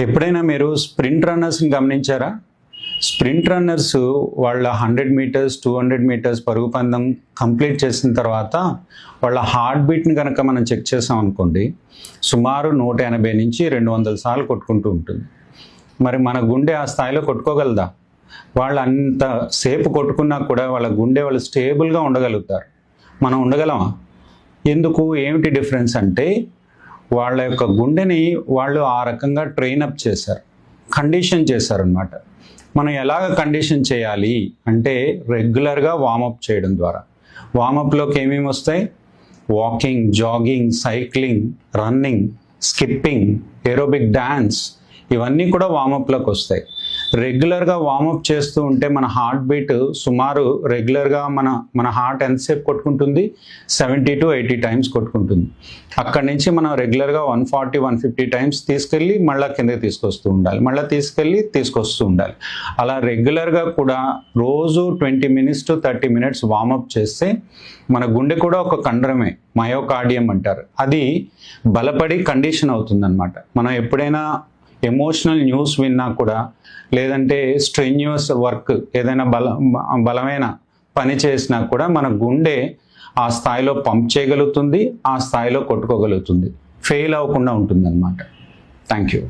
ఎప్పుడైనా మీరు స్ప్రింట్ రన్నర్స్ని గమనించారా? స్ప్రింట్ రన్నర్స్ వాళ్ళ hundred metres two hundred metres పరుగు పందెం కంప్లీట్ చేసిన తర్వాత వాళ్ళ హార్ట్ బీట్ని కనుక మనం చెక్ చేసాం అనుకోండి సుమారు నూట ఎనభై నుంచి రెండు వందల సార్లు కొట్టుకుంటూ ఉంటుంది. మరి మన గుండె ఆ స్థాయిలో కొట్టుకోగలదా? వాళ్ళు అంత సేపు కొట్టుకున్నా కూడా వాళ్ళ గుండె వాళ్ళు స్టేబుల్గా ఉండగలుగుతారు. మనం ఉండగలమా? ఎందుకు? ఏమిటి డిఫరెన్స్ అంటే వాళ్ళ యొక్క గుండెని వాళ్ళు ఆ రకంగా ట్రైన్ అప్ చేశారు. కండిషన్ చేశారనమాట మనం ఎలాగ కండిషన్ చేయాలి అంటే రెగ్యులర్గా వామప్ చేయడం ద్వారా. వామప్లోకి ఏమేమి వస్తాయి? Walking jogging cycling running skipping aerobic dance ఇవన్నీ కూడా వామప్లోకి వస్తాయి. రెగ్యులర్గా వార్మప్ చేస్తూ ఉంటే మన హార్ట్ బీట్ సుమారు రెగ్యులర్గా మన మన హార్ట్ ఎంతసేపు కొట్టుకుంటుంది? సెవెంటీ టు ఎయిటీ టైమ్స్ కొట్టుకుంటుంది. అక్కడి నుంచి మనం రెగ్యులర్గా one forty one fifty times తీసుకెళ్ళి మళ్ళీ కిందకి తీసుకొస్తూ ఉండాలి. మళ్ళీ తీసుకెళ్ళి తీసుకొస్తూ ఉండాలి. అలా రెగ్యులర్గా కూడా రోజు twenty minutes to thirty minutes warmup చేస్తే మన గుండె కూడా ఒక కండరమే మయోకార్డియం అంటారు. అది బలపడి కండిషన్ అవుతుందన్నమాట. మనం ఎప్పుడైనా ఎమోషనల్ న్యూస్ విన్నా కూడా లేదంటే స్ట్రెన్యూస్ వర్క్ ఏదైనా బల బలమైన పని చేసినా కూడా మన గుండె ఆ స్థాయిలో పంప్ చేయగలుగుతుంది ఆ స్థాయిలో కొట్టుకోగలుగుతుంది. ఫెయిల్ అవ్వకుండా ఉంటుంది అన్నమాట థ్యాంక్ యూ